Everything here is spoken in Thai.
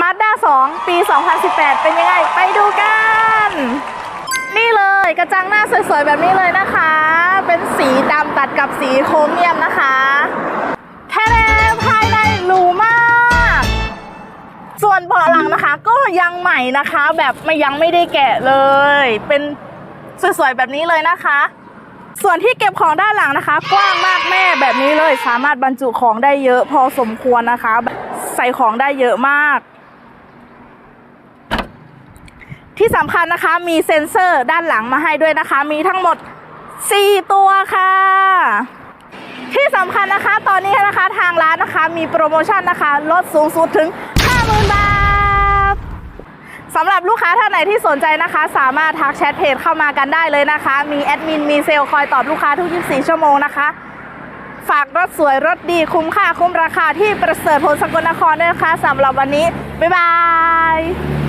Mazda 2 ปี 2018 เป็นยังไง ไปดูกัน นี่เลยกระจังหน้าสวยๆ แบบนี้เลยนะคะ เป็นสีดำตัดกับสีโครเมียมนะคะแท้ๆภายในหรูมาก ส่วนเบาะหลังนะคะ ก็ยังใหม่นะคะ แบบไม่ยังไม่ได้แกะเลย เป็นสวยๆ แบบนี้เลยนะคะ ส่วนที่เก็บของด้านหลังนะคะ กว้างมากแม่แบบนี้เลย สามารถบรรจุของได้เยอะพอสมควรนะคะ ใส่ของได้เยอะมาก ที่สำคัญนะคะมีเซ็นเซอร์ด้านหลังมาให้ด้วยนะคะ มีทั้งหมด 4 ตัวค่ะ ที่สำคัญนะคะตอนนี้นะคะทางร้านนะคะ มีโปรโมชั่นนะคะลดสูงสุดถึง 50,000 บาทสำหรับลูกค้าท่านไหนที่สนใจนะคะ สามารถทักแชทเพจเข้ามากันได้เลยนะคะ มีแอดมินมีเซลคอยตอบลูกค้าทุก 24 ชั่วโมงนะคะฝากรถสวยรถดีคุ้มค่าคุ้มราคาที่ประเสริฐผลสกลนครด้วยนะคะสำหรับวันนี้ บ๊ายบาย